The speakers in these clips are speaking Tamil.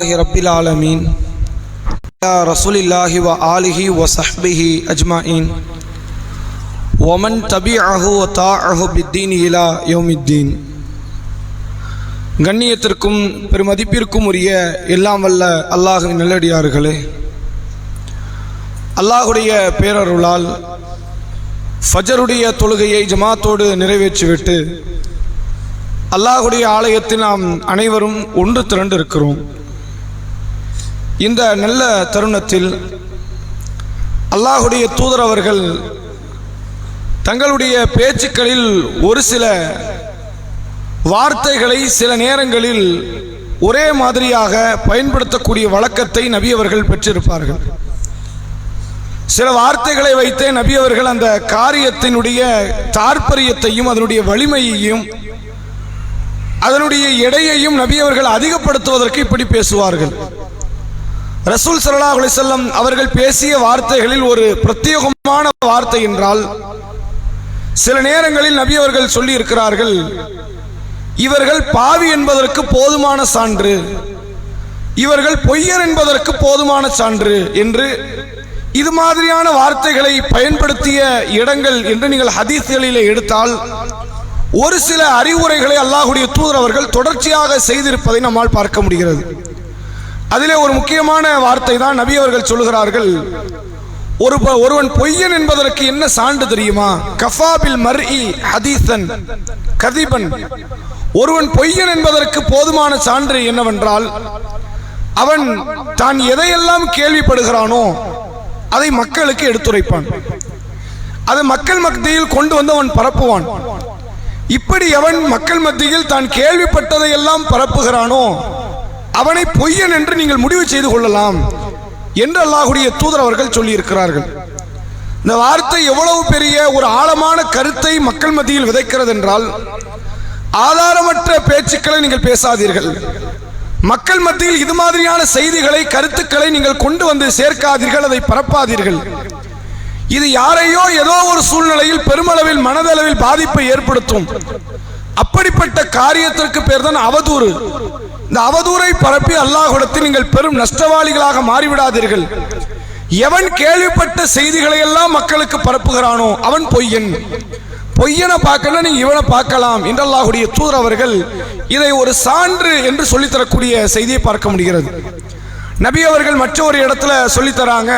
ரப்பில் ஆலமீன் கண்ணியத்திற்கும் பெருமதிப்பிற்கும் உரிய எல்லாம் வல்ல அல்லாஹுவின் நல்லடியார்களே. அல்லாஹுடைய பேரருளால் ஃபஜருடைய தொழுகையை ஜமாத்தோடு நிறைவேற்றிவிட்டு அல்லாஹுடைய ஆலயத்தில் நாம் அனைவரும் ஒன்று திரண்டு இருக்கிறோம் இந்த நல்ல தருணத்தில் அல்லாஹுடைய தூதர் அவர்கள் தங்களுடைய பேச்சுக்களில் ஒரு சில வார்த்தைகளை சில நேரங்களில் ஒரே மாதிரியாக பயன்படுத்தக்கூடிய வழக்கத்தை நபி அவர்கள் பெற்றிருப்பார்கள். சில வார்த்தைகளை வைத்தே நபி அவர்கள் அந்த காரியத்தினுடைய தாற்பரியத்தையும் அதனுடைய வலிமையையும் அதனுடைய எடையையும் நபி அவர்கள் அதிகப்படுத்துவதற்கு இப்படி பேசுவார்கள். ரசூல் சல்லா அலிசல்லம் அவர்கள் பேசிய வார்த்தைகளில் ஒரு பிரத்யேகமான வார்த்தை என்றால் சில நேரங்களில் நபி அவர்கள் சொல்லி இருக்கிறார்கள் இவர்கள் பாவி என்பதற்கு போதுமான சான்று இவர்கள் பொய்யர் என்பதற்கு போதுமான சான்று என்று இது மாதிரியான வார்த்தைகளை பயன்படுத்திய இடங்கள் என்று நீங்கள் ஹதீஸ்களிலே எடுத்தால் ஒரு சில அறிவுரைகளை அல்லாஹுடைய தூதர் அவர்கள் தொடர்ச்சியாக செய்திருப்பதை நம்மால் பார்க்க முடிகிறது. அதிலே ஒரு முக்கியமான வார்த்தை தான் நபி அவர்கள் சொல்லுகிறார்கள். ஒரு ப- ஒருவன் பொய்யன் என்பதற்கு என்ன சான்று தெரியுமா? கஃபாபில் மர்இ ஹதீசன் கதிபன். ஒருவன் பொய்யன் என்பதற்கு போதுமான சான்று என்னவென்றால் அவன் தான் எதையெல்லாம் கேள்விப்படுகிறானோ அதை மக்களுக்கு எடுத்துரைப்பான். அதை மக்கள் மத்தியில் கொண்டு வந்து அவன் பரப்புவான். இப்படி அவன் மக்கள் மத்தியில் தான் கேள்விப்பட்டதை எல்லாம் பரப்புகிறானோ அவனை பொய்யன் என்று நீங்கள் முடிவு செய்து கொள்ளலாம் என்று அல்லாஹுடைய தூதர் அவர்கள் சொல்லியிருக்கிறார்கள். இந்த வார்த்தை எவ்வளவு பெரிய ஒரு ஆழமான கருத்தை மக்கள் மத்தியில் விதைக்கிறது என்றால் ஆதாரமற்ற பேச்சுக்களை நீங்கள் பேசாதீர்கள். மக்கள் மத்தியில் இது மாதிரியான செய்திகளை கருத்துக்களை நீங்கள் கொண்டு வந்து சேர்க்காதீர்கள் அதை பரப்பாதீர்கள். இது யாரையோ ஏதோ ஒரு சூழ்நிலையில் பெருமளவில் மனதளவில் பாதிப்பை ஏற்படுத்தும். அப்படிப்பட்ட காரியத்திற்கு பேர் தான் அவதூறு. இந்த அவதூரை பரப்பி அல்லாஹுடத்தில் நீங்கள் பெரும் நஷ்டவாளிகளாக மாறிவிடாதீர்கள். எவன் கேள்விப்பட்ட செய்திகளை எல்லாம் மக்களுக்கு பரப்புகிறானோ அவன் பொய்யன். பொய்யனை பார்க்கணும் நீங்க இவனை பார்க்கலாம் என்று அல்லாஹ்வுடைய தூதர் அவர்கள் இதை ஒரு சான்று என்று சொல்லித்தரக்கூடிய செய்தியை பார்க்க முடிகிறது. நபி அவர்கள் மற்றொரு இடத்துல சொல்லித்தராங்க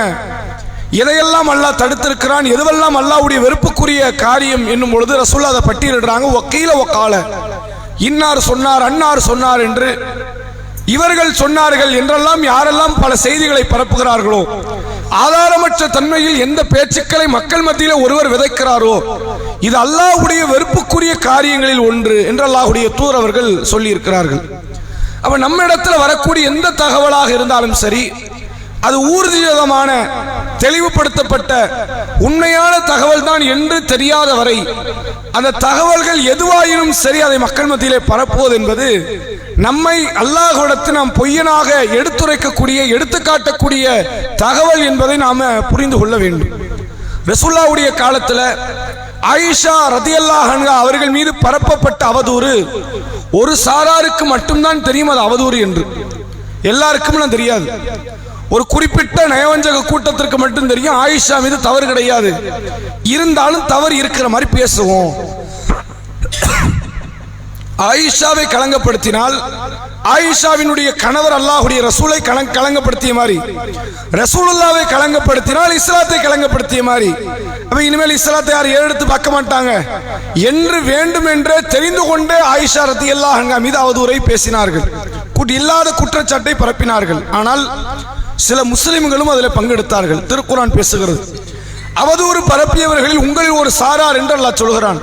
எதையெல்லாம் அல்லாஹ் தடுத்திருக்கிறான். எதுவெல்லாம் அல்லாஹ்வுடைய வெறுப்புக்குரிய காரியம் என்னும் பொழுது ரசூல்லா அதை பட்டியலிடுறாங்க. ஒக்கீல ஒக்கால இன்னார் சொன்னார் அன்னார் சொன்னார் என்று இவர்கள் சொன்னார்கள் என்றெல்லாம் யாரெல்லாம் பல செய்திகளை பரப்புகிறார்களோ ஆதாரமற்ற தன்மையில் எந்த பேச்சுக்களை மக்கள் மத்தியில் ஒருவர் விதைக்கிறாரோ இது அல்லாஹுடைய வெறுப்புக்குரிய காரியங்களில் ஒன்று என்று அல்லாஹுடைய தூர் அவர்கள் சொல்லியிருக்கிறார்கள். அப்ப நம்ம இடத்துல வரக்கூடிய எந்த தகவலாக இருந்தாலும் சரி அது ஊர்ஜிதமான தெளிவுபடுத்தப்பட்ட உண்மையான தகவல் தான் என்று தெரியாத வரை அந்த தகவல்கள் எதுவாயினும் சரி அதை மக்கள் மத்தியிலே பரப்புவது என்பது நம்மை அல்லாஹ்விடத்தில் நாம் பொய்யனாக எடுத்துரைக்கக்கூடிய எடுத்துக்காட்டக்கூடிய தகவல் என்பதை நாம புரிந்து கொள்ள வேண்டும். ரசுல்லாவுடைய காலத்தில் ஆயிஷா ரதியல்லாஹ் அவர்கள் மீது பரப்பப்பட்ட அவதூறு ஒரு சாராருக்கு மட்டும்தான் தெரியும் அது அவதூறு என்று. எல்லாருக்கும் தெரியாது. ஒரு குறிப்பிட்ட நயவஞ்சக கூட்டத்திற்கு மட்டும் தெரியும் ஆயிஷா மீது தவறு கிடையாது. இருந்தாலும் தவறு இருக்கிற மாதிரி பேசுவோம். ஆயிஷாவை களங்கப்படுத்தினால் ஆயிஷாவினுடைய கணவர் அல்லாஹுடைய ரசூலை கலங் களங்கப்படுத்திய மாதிரி. ரசூலுல்லாவை களங்கப்படுத்தினால் இஸ்லாத்தை களங்கப்படுத்திய மாதிரி. அப்ப இனிமேல் இஸ்லாத்தை யார் ஏறெடுத்து பார்க்க மாட்டாங்க? என்று வேண்டும் என்றே தெரிந்து கொண்டே ஆயிஷா ரத்தி அல்லாஹ் மீது அவதூரை பேசினார்கள். குட் இல்லாத குற்றச்சாட்டை பரப்பினார்கள். ஆனால் சில முஸ்லிம்களும் அதில் பங்கெடுத்தார்கள். திருக்குரான் பேசுகிறது. அவதூறு பரப்பியவர்களில் உங்களில் ஒரு சாரார் என்று அல்லாஹ் சொல்கிறான்.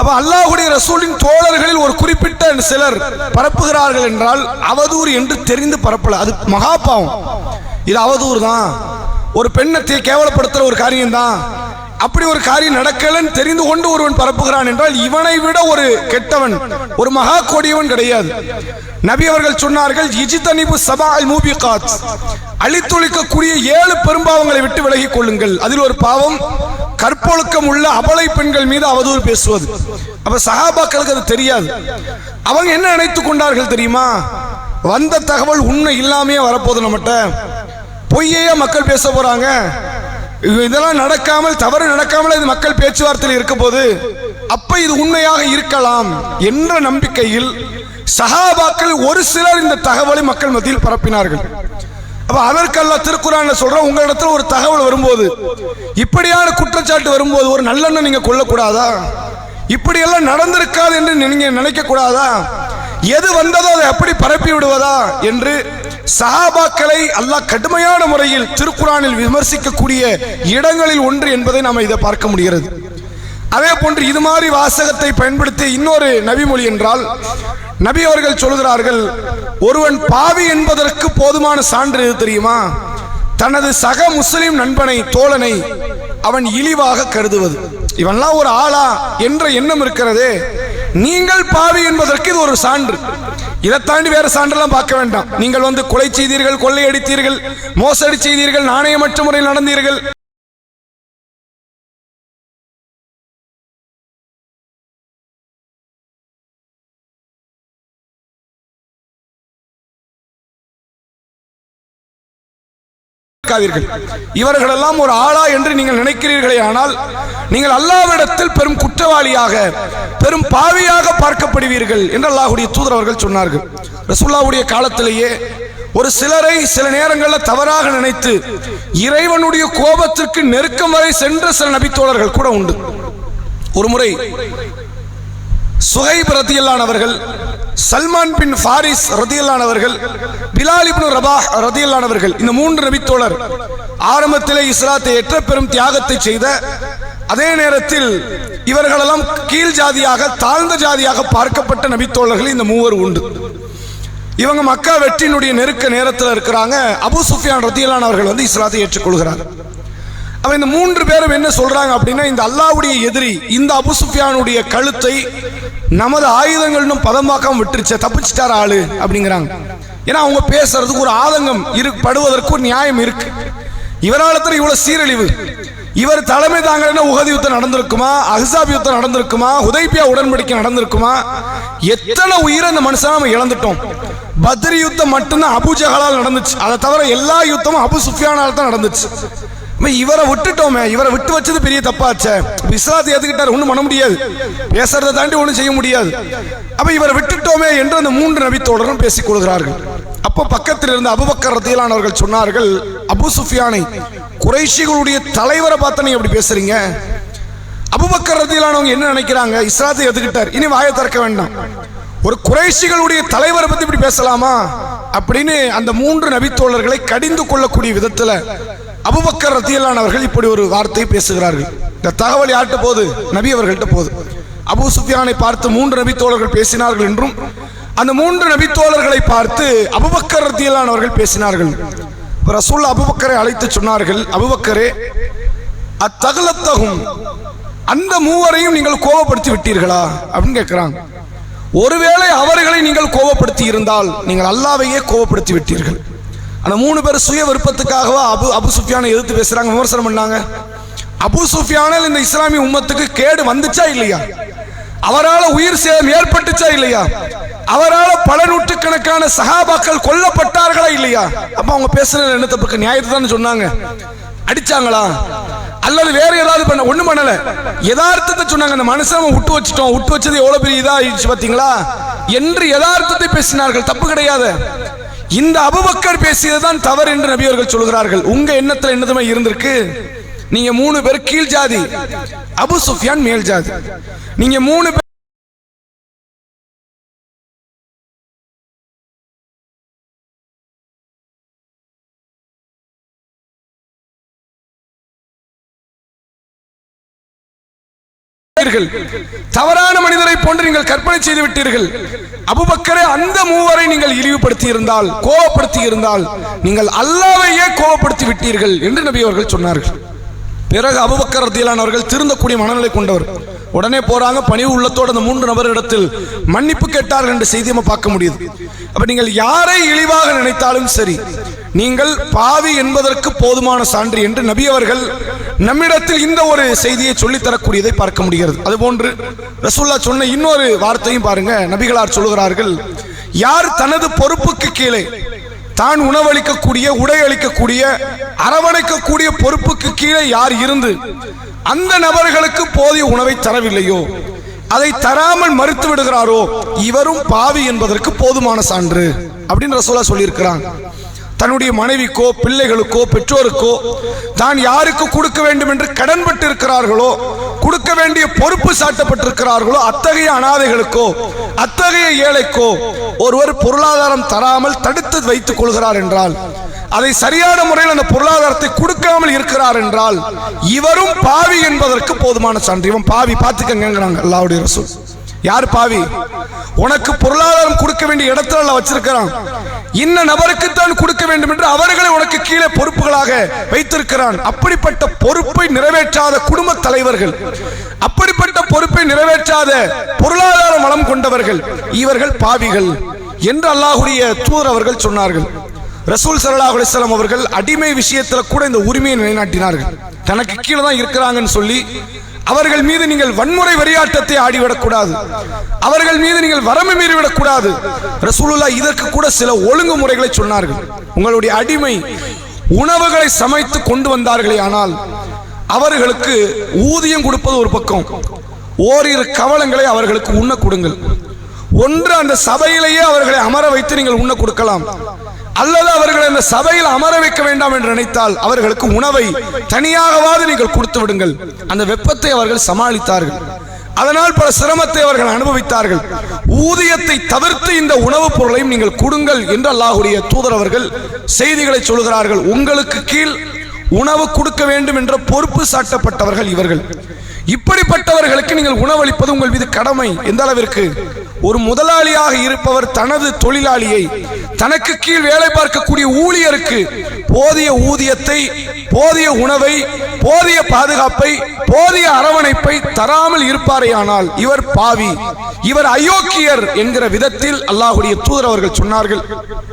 அப்ப அல்லாஹுடைய ரசூலின் தோழர்களில் ஒரு குறிப்பிட்ட சிலர் பரப்புகிறார்கள் என்றால் அவதூறு என்று தெரிந்து பரப்பல. அது மகாபாவம். இது அவதூறு தான் ஒரு பெண்ணை கேவலப்படுத்துற ஒரு காரியம் தான் அப்படி ஒரு காரியம் நடக்கலன்னு தெரிந்து கொண்டு ஒருவன் பரப்புகிறான் என்றால் இவனை விட ஒரு கெட்டவன் ஒரு மகா கொடியவன் கிடையாது. நபி அவர்கள் சொன்னார்கள் இஜிதனிபு சபால் மூபிகாத். அழித்துளிக்கக்கூடிய ஏழு பெரும்பாவங்களை விட்டு விலகிக் கொள்ளுங்கள். அதில் ஒரு பாவம் கற்பொழுக்கம் உள்ள அபலை பெண்கள் மீது அவதூறு பேசுவது. அப்ப சஹாபாக்களுக்கு அது தெரியாது. அவங்க என்ன நினைத்துக் கொண்டார்கள் தெரியுமா? வந்த தகவல் உண்மை இல்லாமையே வரப்போகுது நம்மகிட்ட. பொய்யையே மக்கள் பேச போறாங்க. இதெல்லாம் நடக்காமல் தவறு நடக்காமல் இது மக்கள் பேச்சுவார்த்தையில் இருக்கும் போது அப்ப இது உண்மையாக இருக்கலாம் என்ற நம்பிக்கையில் சஹாபாக்கள் ஒரு சிலர் இந்த தகவலை மக்கள் மத்தியில் பரப்பினார்கள். அப்ப அதற்கல்ல திருக்குறான் சொல்ற உங்களிடத்துல ஒரு தகவல் வரும்போது இப்படியான குற்றச்சாட்டு வரும்போது ஒரு நல்லெண்ணம் நீங்க கொள்ளக்கூடாதா? இப்படியெல்லாம் நடந்திருக்காது என்று நீங்க நினைக்க கூடாதா எது வந்ததோ அதை அப்படி பரப்பி விடுவதா என்று சஹாபாக்களை அல்லாஹ் கடுமையான முறையில் திருக்குறானில் விமர்சிக்கக்கூடிய இடங்களில் ஒன்று என்பதை நாம் இதை பார்க்க முடிகிறது. அதே போன்று இது மாதிரி வாசகத்தை பயன்படுத்தி இன்னொரு நபிமொழி என்றால் நபி அவர்கள் சொல்கிறார்கள் ஒருவன் பாவி என்பதற்கு போதுமான சான்று எது தெரியுமா? தனது சக முஸ்லிம் நண்பனை தோழனை அவன் இழிவாக கருதுவது. இவன்லாம் ஒரு ஆளா என்ற எண்ணம் இருக்கிறதே. நீங்கள் பாவி என்பதற்கு இது ஒரு சான்று. இதை தாண்டி வேற சான்றெல்லாம் பார்க்க வேண்டாம். நீங்கள் வந்து கொலை செய்தீர்கள் கொள்ளையடித்தீர்கள் மோசடி செய்தீர்கள் நாணயமற்ற முறையில் நடந்தீர்கள். இவர்களெல்லாம் ஒரு ஆளா என்று நீங்கள் நினைக்கிறீர்களே ஆனால் நீங்கள் அல்லாவிடத்தில் பெரும் குற்றவாளியாக பெரும் பாவியாக பார்க்கப்படுவீர்கள் என்று அல்லாஹுடைய தூதரவர்கள் சொன்னார்கள். ரசுல்லாவுடைய காலத்திலேயே ஒரு சிலரை சில நேரங்களில் தவறாக நினைத்து இறைவனுடைய கோபத்திற்கு நெருக்கம் வரை சென்ற சில நபித்தோழர்கள் கூட உண்டு. ஒரு முறை சுஹைப் ரத்தியல்லானவர்கள் சல்மான் பின் ஃபாரிஸ் ரத்தியல்லானவர்கள் அவர்கள் பிலால் இப்னு இந்த மூன்று நபித்தோழர் ஆரம்பத்திலே இஸ்லாத்தை ஏற்ற பெரும் தியாகத்தை செய்த அதே நேரத்தில் இவர்களெல்லாம் கீழ் ஜாதியாக தாழ்ந்த ஜாதியாக பார்க்கப்பட்ட நபித்தோழர்கள் இந்த மூவர் உண்டு. இவங்க மக்கா வெற்றியினுடைய நெருக்க நேரத்தில் இருக்கிறாங்க. அபு சுஃபியான் ரத்தியலான் அவர்கள் வந்து இஸ்லாத்தை ஏற்றுக்கொள்கிறார். அவன் இந்த மூன்று பேரும் என்ன சொல்றாங்க அப்படின்னா இந்த அல்லாவுடைய எதிரி இந்த அபு சுஃபியானுடைய கழுத்தை நமது ஆயுதங்கள்னு பதமாக்காம விட்டுருச்ச தப்பிச்சிட்டார் ஆளு? அப்படிங்கிறாங்க. ஏன்னா அவங்க பேசுறதுக்கு ஒரு ஆதங்கம் இரு படுவதற்கு ஒரு நியாயம் இருக்கு. இவராலத்தில் இவ்வளவு சீரழிவு. இவர் தலைமை தாங்கலன்னா உகதி யுத்தம் நடந்திருக்குமா? அஹ்சாப் யுத்தம் நடந்திருக்குமா? உதைப்பியா உடன்படிக்கை நடந்திருக்குமா? எத்தனை உயிரை அந்த மனுஷன் நம்ம இழந்துட்டோம். பத்ரி யுத்தம் மட்டும்தான் அபுஜகலால் நடந்துச்சு. அதை தவிர எல்லா யுத்தமும் அபு சுஃபியானால் தான் நடந்துச்சு. இவரை விட்டுட்டோமே. இவரை விட்டு வச்சது பெரிய தப்பாச்சே. விசாத் இஸ்லாத்தை ஏத்துக்கிட்டார் ஒன்றும் பண்ண முடியாது. பேசுறதை தாண்டி ஒன்றும் செய்ய முடியாது. அப்ப இவரை விட்டுட்டோமே என்று அந்த மூன்று நபித்தோழரும் பேசிக் கொள்கிறார்கள். அப்போ பக்கத்தில் இருந்த அபுபக்கர் ரத்தியிலானவர்கள் சொன்னார்கள் அபு சுஃபியானை குறைஷிகளுடைய தலைவரை பார்த்து நீ அப்படி பேசுறீங்க? அபுபக்கர் ரத்தியிலானவங்க என்ன நினைக்கிறாங்க? இஸ்லாத்தை எதுக்கிட்டார் இனி வாயை திறக்க வேண்டாம். ஒரு குறைஷிகளுடைய தலைவரை பத்தி இப்படி பேசலாமா? அப்படின்னு அந்த மூன்று நபித்தோழர்களை கடிந்து கொள்ளக்கூடிய விதத்துல அபுபக்கர் ரத்தியலானவர்கள் இப்படி ஒரு வார்த்தையை பேசுகிறார்கள். இந்த தகவல் யார்கிட்ட போகுது? நபி அவர்கள்ட்ட போகுது. அபு சுஃபியானை பார்த்து மூன்று நபித்தோழர்கள் பேசினார்கள் என்றும் அந்த மூன்று நபித்தோழர்களை பார்த்து அபுபக்கர் ரத்தியலான் அவர்கள் பேசினார்கள். ரசூல் அபுபக்கரை அழைத்து சொன்னார்கள் அபுபக்கரே அத்தகலத்தகும். அந்த மூவரையும் நீங்கள் கோபப்படுத்தி விட்டீர்களா? அப்படின்னு கேட்கிறாங்க. ஒருவேளை அவர்களை நீங்கள் கோபப்படுத்தி இருந்தால் நீங்கள் அல்லாவையே கோபப்படுத்தி விட்டீர்கள். அந்த மூணு பேர் சுய விருப்பத்துக்காகவா அபு அபு சுஃபியானை எதிர்த்து பேசுறாங்க விமர்சனம் பண்ணாங்க. அபு சுஃபியானால் இந்த இஸ்லாமிய உம்மத்துக்கு கேடு வந்துச்சா இல்லையா? அவரால் உயிர் சேதம் ஏற்பட்டுச்சா இல்லையா? அவரால் பல நூற்றுக்கணக்கான சகாபாக்கள் கொல்லப்பட்டார்களா இல்லையா? அப்ப அவங்க பேசுறது என்ன தப்புக்கு? நியாயத்தை தான் சொன்னாங்க. அடிச்சாங்களா? அல்லது வேற ஏதாவது பண்ண ஒண்ணும் பண்ணல. யதார்த்தத்தை சொன்னாங்க. அந்த மனுஷன் விட்டு வச்சிட்டோம். விட்டு வச்சது எவ்வளவு பெரிய இதா ஆயிடுச்சு பாத்தீங்களா? என்று யதார்த்தத்தை பேசினார்கள். தப்பு கிடையாது. இந்த அபுபக்கர் பேசியதுதான் தவறு என்று நபியவர்கள் சொல்கிறார்கள். உங்க எண்ணத்துல என்னதுமே இருந்திருக்கு? நீங்க மூணு பேர் கீழ் ஜாதி. அபு சுஃபியான் மேல் ஜாதி. நீங்க மூணு பேர் விட்டீர்கள். தவறான மனிதரை போன்று நீங்கள் கற்பனை செய்து விட்டீர்கள். அபுபக்கரே அந்த மூவரை நீங்கள் இழிவுபடுத்தி இருந்தால் கோவப்படுத்தி இருந்தால் நீங்கள் அல்லாவையே கோவப்படுத்தி விட்டீர்கள் என்று நபி அவர்கள் சொன்னார்கள். பிறகு அபுபக்கர் ரத்தியலானவர்கள் திருந்தக்கூடிய மனநிலை கொண்டவர். உடனே போறாங்க பணிவு உள்ளத்தோடு அந்த மூன்று நபரிடத்தில் மன்னிப்பு கேட்டார்கள் என்ற செய்தி நம்ம பார்க்க முடியுது. அப்ப நீங்கள் யாரை இழிவாக நினைத்தாலும் சரி நீங்கள் பாவி என்பதற்கு போதுமான சான்று என்று நபி அவர்கள் நம்மிடத்தில் இந்த ஒரு செய்தியை சொல்லித் தரக்கூடியதை பார்க்க முடிகிறது. அதுபோன்று ரசூல்லா சொன்ன இன்னொரு வார்த்தையும் பாருங்க. நபிகளார் சொல்லுகிறார்கள் யார் தனது பொறுப்புக்கு கீழே தான் உணவளிக்கக்கூடிய உடை அளிக்கக்கூடிய அரவணைக்கக்கூடிய பொறுப்புக்கு கீழே யார் இருந்து அந்த நபர்களுக்கு போதிய உணவை தரவில்லையோ அதை தராமல் மறுத்து விடுகிறாரோ இவரும் பாவி என்பதற்கு போதுமான சான்று. அப்படின்னு ரசோலா சொல்லியிருக்கிறான் தன்னுடைய மனைவிக்கோ பிள்ளைகளுக்கோ பெற்றோருக்கோ தான் யாருக்கு கொடுக்க வேண்டும் என்று கடன்பட்டு இருக்கிறார்களோ கொடுக்க வேண்டிய பொறுப்பு சாட்டப்பட்டிருக்கிறார்களோ அத்தகைய அனாதைகளுக்கோ அத்தகைய ஏழைக்கோ ஒருவர் பொருளாதாரம் தராமல் தடுத்து வைத்துக் கொள்கிறார் என்றால் அதை சரியான முறையில் அந்த பொருளாதாரத்தை கொடுக்காமல் இருக்கிறார் என்றால் இவரும் பாவி என்பதற்கு போதுமான சான்று. இவன் பாவி பார்த்துக்கங்கிறாங்க அல்லாவுடைய ரசூல். யார் பாவி? உனக்கு பொருளாதாரம் கொடுக்க வேண்டிய இடத்துல வச்சிருக்கிறான். இன்ன நபருக்குத்தான் கொடுக்க வேண்டும் என்று அவர்களை உனக்கு கீழே பொறுப்புகளாக வைத்திருக்கிறான். அப்படிப்பட்ட பொறுப்பை நிறைவேற்றாத குடும்ப தலைவர்கள் அப்படிப்பட்ட பொறுப்பை நிறைவேற்றாத பொருளாதார வளம் கொண்டவர்கள் இவர்கள் பாவிகள் என்று அல்லாஹுடைய தூதர் அவர்கள் சொன்னார்கள். ரசூல் சல்லாஹ் அலிஸ்லாம் அவர்கள் அடிமை விஷயத்துல கூட இந்த உரிமையை நிலைநாட்டினார்கள். தனக்கு கீழே தான் இருக்கிறாங்கன்னு சொல்லி அவர்கள் மீது நீங்கள் வன்முறை வரியாட்டத்தை ஆடிவிடக்கூடாது. அவர்கள் மீது நீங்கள் வரம்பு மீறிவிடக்கூடாது ரசூலுல்லா இதற்கு கூட சில ஒழுங்குமுறைகளை சொன்னார்கள். உங்களுடைய அடிமை உணவுகளை சமைத்து கொண்டு வந்தார்களே ஆனால் அவர்களுக்கு ஊதியம் கொடுப்பது ஒரு பக்கம். ஓரிரு கவலங்களை அவர்களுக்கு உண்ண கொடுங்கள். ஒன்று அந்த சபையிலேயே அவர்களை அமர வைத்து நீங்கள் உண்ண கொடுக்கலாம். அல்லது அவர்கள் அந்த சபையில் அமர வைக்க வேண்டாம் என்று நினைத்தால் அவர்களுக்கு உணவை தனியாகவாது நீங்கள் கொடுத்து விடுங்கள். அந்த வெப்பத்தை அவர்கள் சமாளித்தார்கள். அதனால் பல சிரமத்தை அவர்கள் அனுபவித்தார்கள். ஊதியத்தை தவிர்த்து இந்த உணவுப் பொருளையும் நீங்கள் கொடுங்கள் என்று அல்லாஹுடைய தூதர் அவர்கள் செய்திகளை சொல்கிறார்கள். உங்களுக்கு கீழ் உணவு கொடுக்க வேண்டும் என்ற பொறுப்பு சாட்டப்பட்டவர்கள் இவர்கள். இப்படிப்பட்டவர்களுக்கு நீங்கள் உணவளிப்பது உங்கள் மீது கடமை. எந்த அளவிற்கு? ஒரு முதலாளியாக இருப்பவர் தனது தொழிலாளியை தனக்கு கீழ் வேலை பார்க்கக்கூடிய ஊழியருக்கு போதிய ஊதியத்தை போதிய உணவை போதிய பாதுகாப்பை போதிய அரவணைப்பை தராமல் இருப்பாரேயானால் இவர் பாவி. இவர் அயோக்கியர் என்கிற விதத்தில் அல்லாஹுடைய தூதர் அவர்கள் சொன்னார்கள்.